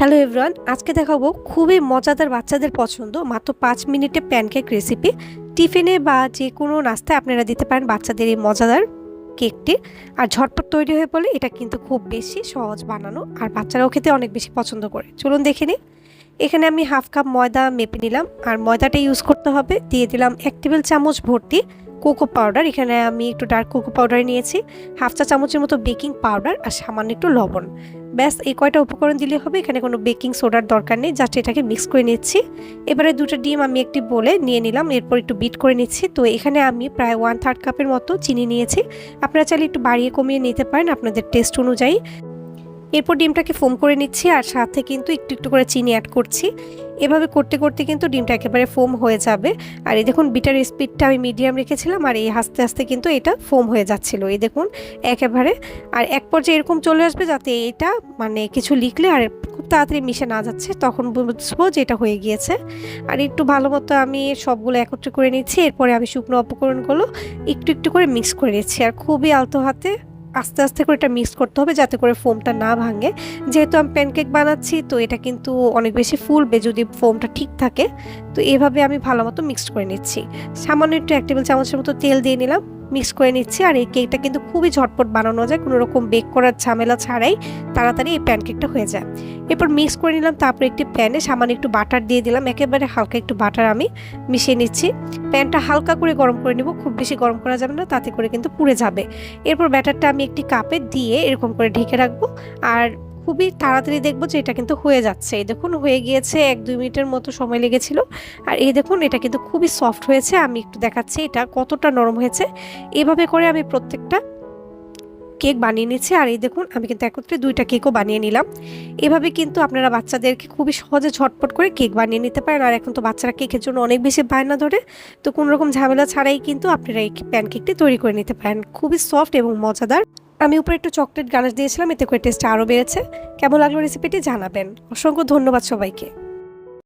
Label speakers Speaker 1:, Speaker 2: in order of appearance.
Speaker 1: Hello everyone আজকে দেখাবো খুবই মজাদার বাচ্চাদের পছন্দ, মাত্র পাঁচ মিনিটে প্যানকেক রেসিপি টিফিনে বা যে কোনো নাস্তায় আপনারা দিতে পারেন বাচ্চাদের এই মজাদার কেকটি আর ঝটপট তৈরি হয়ে পড়লে এটা কিন্তু খুব বেশি সহজ বানানো আর বাচ্চারাও খেতে অনেক বেশি পছন্দ করে। চলুন দেখে নিই। এখানে আমি হাফ কাপ ময়দা মেপে নিলাম। আর ময়দাটা ইউজ করতে হবে। দিয়ে দিলাম এক টেবিল চামচ ভর্তি কোকো পাউডার, এখানে আমি একটু ডার্ক কোকো পাউডার নিয়েছি, হাফ চা চামচের মতো বেকিং পাউডার আর সামান্য একটু লবণ। ব্যাস, এই কয়টা উপকরণ দিলে হবে, এখানে কোনো বেকিং সোডার দরকার নেই জাস্ট এটাকে মিক্স করে নিচ্ছি। এবারে দুটো ডিম আমি একটি বলে নিয়ে নিলাম, এরপর একটু বিট করে নিচ্ছি। তো এখানে আমি প্রায় ওয়ান থার্ড কাপের মতো চিনি নিয়েছি। আপনারা চাইলে একটু বাড়িয়ে কমিয়ে নিতে পারেন আপনাদের টেস্ট অনুযায়ী। এরপর ডিমটাকে ফোম করে নিচ্ছি আর সাথে কিন্তু একটু একটু করে চিনি অ্যাড করছি। এভাবে করতে করতে কিন্তু ডিমটা একেবারে ফোম হয়ে যাবে। আর এই দেখুন বিটার স্পিডটা আমি মিডিয়াম রেখেছিলাম আর এই আস্তে আস্তে কিন্তু এটা ফোম হয়ে যাচ্ছিল। এই দেখুন একেবারে আর এক পর্যায়ে এরকম চলে আসবে যাতে এটা মানে কিছু লিখলে আর খুব তাড়াতাড়ি মিশে না যাচ্ছে, তখন বুঝব যে এটা হয়ে গিয়েছে। আর একটু ভালো মতো আমি সবগুলো একত্রে করে নিচ্ছি, এরপরে আমি শুকনো উপকরণগুলো একটু একটু করে মিক্স করে নিচ্ছি। আর খুবই আলতো হাতে আস্তে আস্তে করে এটা মিক্স করতে হবে যাতে করে ফোমটা না ভাঙে। যেহেতু আমি প্যানকেক বানাচ্ছি, তো এটা কিন্তু অনেক বেশি ফুলবে যদি ফোমটা ঠিক থাকে। তো এভাবে আমি ভালো মতো মিক্সড করে নিচ্ছি। সামান্য একটু এক টেবিল চামচের মতো তেল দিয়ে নিলাম। মিক্স করে নিচ্ছি আর এই কেকটা কিন্তু খুবই ঝটপট বানানো যায়, কোনো রকম বেক করার ঝামেলা ছাড়াই তাড়াতাড়ি এই প্যানকেকটা হয়ে যায়। এরপর মিক্স করে নিলাম তারপর একটি প্যানে সামান্য একটু বাটার দিয়ে দিলাম, একেবারে হালকা একটু বাটার আমি মিশিয়ে নিচ্ছি। প্যানটা হালকা করে গরম করে নেব, খুব বেশি গরম করা যাবে না, তাতে করে কিন্তু পুড়ে যাবে। এরপর ব্যাটারটা আমি একটি কাপে দিয়ে এরকম করে ঢেকে রাখব, আর খুবই তাড়াতাড়ি দেখব যে এটা কিন্তু হয়ে যাচ্ছে। এই দেখুন, হয়ে গিয়েছে এক দুই মিনিটের মতো সময় লেগেছিল। আর এই দেখুন, এটা কিন্তু খুবই সফট হয়েছে। আমি একটু দেখাচ্ছি এটা কতটা নরম হয়েছে। এভাবে করে আমি প্রত্যেকটা কেক বানিয়ে নিচ্ছি। আর এই দেখুন, আমি কিন্তু একত্রে দুইটা কেকও বানিয়ে নিলাম। এভাবে কিন্তু আপনারা বাচ্চাদেরকে খুবই সহজে ঝটপট করে কেক বানিয়ে নিতে পারেন। আর এখন তো বাচ্চারা কেকের জন্য অনেক বেশি বায়না ধরে। তো কোনো রকম ঝামেলা ছাড়াই কিন্তু আপনারা এই প্যানকেকটি তৈরি করে নিতে পারেন। খুবই সফট এবং মজাদার। আমি উপরে একটু চকলেট গানাশ দিয়েছিলাম, এতে করে টেস্ট আরও বেড়েছে। কেমন লাগল রেসিপিটি জানাবেন। অসংখ্য ধন্যবাদ সবাইকে।